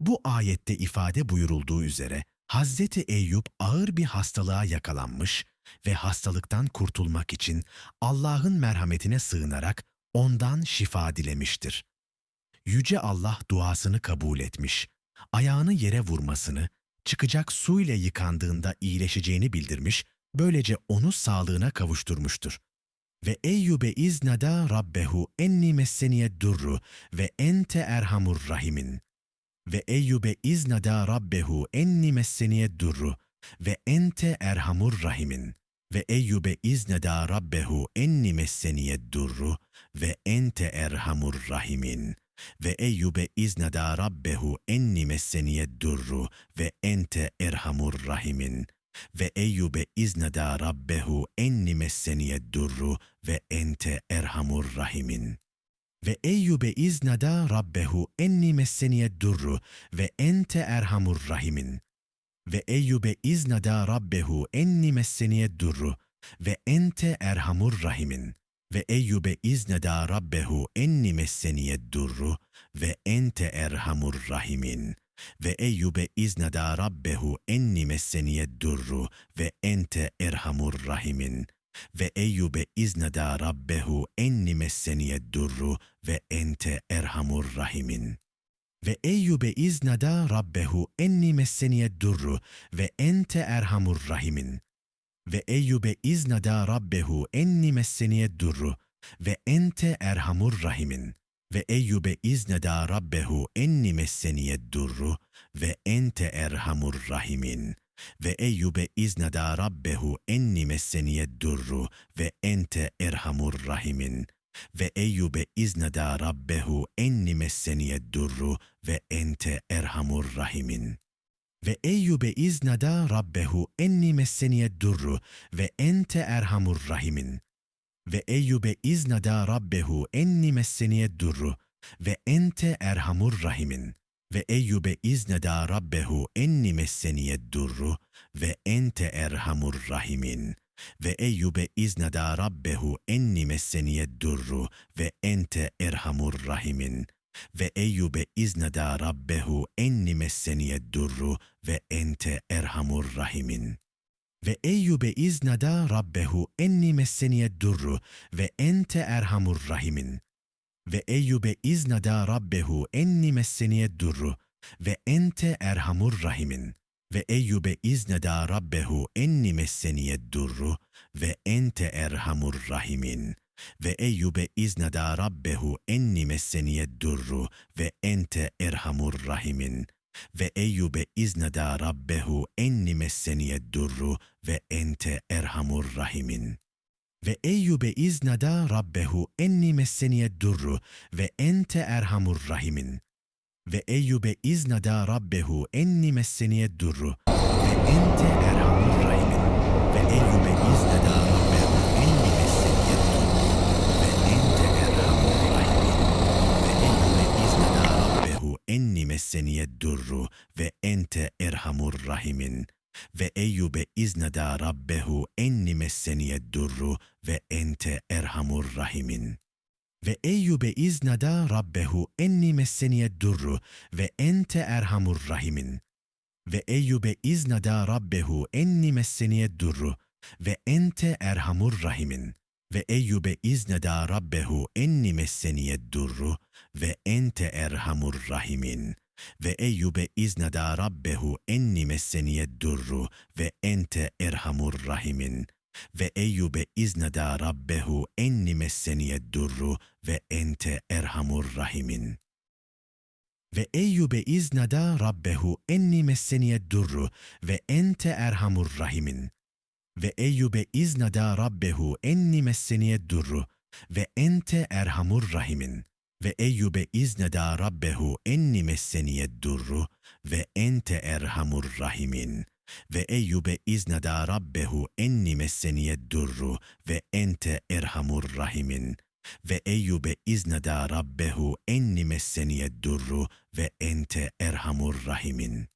Bu ayette ifade buyurulduğu üzere Hazreti Eyüp ağır bir hastalığa yakalanmış ve hastalıktan kurtulmak için Allah'ın merhametine sığınarak ondan şifa dilemiştir. Yüce Allah duasını kabul etmiş, ayağını yere vurmasını, çıkacak su ile yıkandığında iyileşeceğini bildirmiş, böylece onu sağlığına kavuşturmuştur. Ve Eyyube iznada rabbehu enni messeniye durru ve ente erhamur rahimin. Ve Eyyube iznada rabbehu enni messeniye durru ve ente erhamur rahimin. Ve Eyyube iznada rabbehu enni messeniye durru ve ente erhamur rahimin. Ve Eyyube iznada rabbehu enni messeniye durru ve ente erhamur rahimin. Ve Eyyube iznada rabbehu enni messeniye durru ve ente erhamur rahimin. Ve Eyyube iznada rabbehu enni messeniye durru ve ente erhamur rahimin. Ve Eyyube iznada rabbehu enni messeniye durru ve ente erhamur rahimin. Ve Eyyube iznada rabbehu enni messeniye durru ve ente erhamur rahimin. Ve Eyyube iznada rabbehu enni messeniye durru ve ente erhamur rahimin. Ve Eyyube iznada rabbehu enni messeniye durru ve ente erhamur rahimin. Ve Eyyube iznada rabbehu enni messeniye durru ve ente erhamur rahimin. Ve Eyyube iznada rabbehu enni messeniye durru ve ente erhamur rahimin. Ve Eyyube iznada rabbehu enni messeniye durru ve ente erhamur rahimin. Ve Eyyube iznada rabbehu enni messeniye durru ve ente erhamur rahimin. Ve Eyyube iznada rabbehu enni messeniye durru ve ente erhamur rahimin. Ve Eyyube iznada rabbehu enni messeniye durru ve ente erhamur rahimin. Ve Eyyube iznada rabbehu enni messeniye durru ve ente erhamur rahimin. Ve Eyyube iznada rabbehu enni messeniye durru ve ente erhamur rahimin. Ve Eyyube iznada rabbehu enni messeniye durru ve ente erhamur rahimin. Ve Eyyube iznada rabbehu enni messeniye durru ve ente erhamur rahimin. Ve Eyyube iznada rabbehu enni messeniye durru ve ente erhamur rahimin. Ve Eyyube iznada rabbehu enni messeniye durru ve ente erhamur rahimin. Ve Eyyube iznada rabbehu enni messeniye durru ve ente erhamur rahimin. Ve Eyyube iznada rabbehu enni messeniye durru ve ente erhamur rahimin. Ve Eyyube iznada rabbehu enni messeniye durru ve ente erhamur rahimin. Ve Eyyube iznada rabbehu enni messeniye durru ve ente erhamur rahimin. Ve Eyyube iznada rabbehu enni messeniye durru ve ente erhamur rahimin. Ve Eyyube iznada rabbehu enni messeniye durru ve ente erhamur rahimin. Ve Eyyube iznada rabbehu enni messeniye durru ve ente erhamur rahimin. Ve Eyyube iznada rabbehu enni messeniye durru ve ente erhamur rahimin. Ve Eyyube iznada rabbehu enni messeniye durru ve ente erhamur rahimin. Ve Eyyube iznada rabbehu enni messeniye durru ve ente erhamur rahimin. Ve Eyyube iznada rabbehu enni messeniye durru ve ente erhamur rahimin. Ve Eyyube iznada rabbehu enni messeniye durru ve ente erhamur rahimin. Ve Eyyube iznada rabbehu enni messeniye durru ve ente erhamur rahimin. Ve Eyyube iznada rabbehu enni messeniye durru ve ente erhamur rahimin. Ve Eyyube iznada rabbehu enni messeniye durru ve ente erhamur rahimin. Ve Eyyube iznada rabbehu enni messeniye durru ve ente erhamur rahimin. Ve Eyyube iznada rabbehu enni messeniye durru ve ente erhamur rahimin. Ve Eyyube iznada rabbehu enni messeniye durru ve ente erhamur rahimin.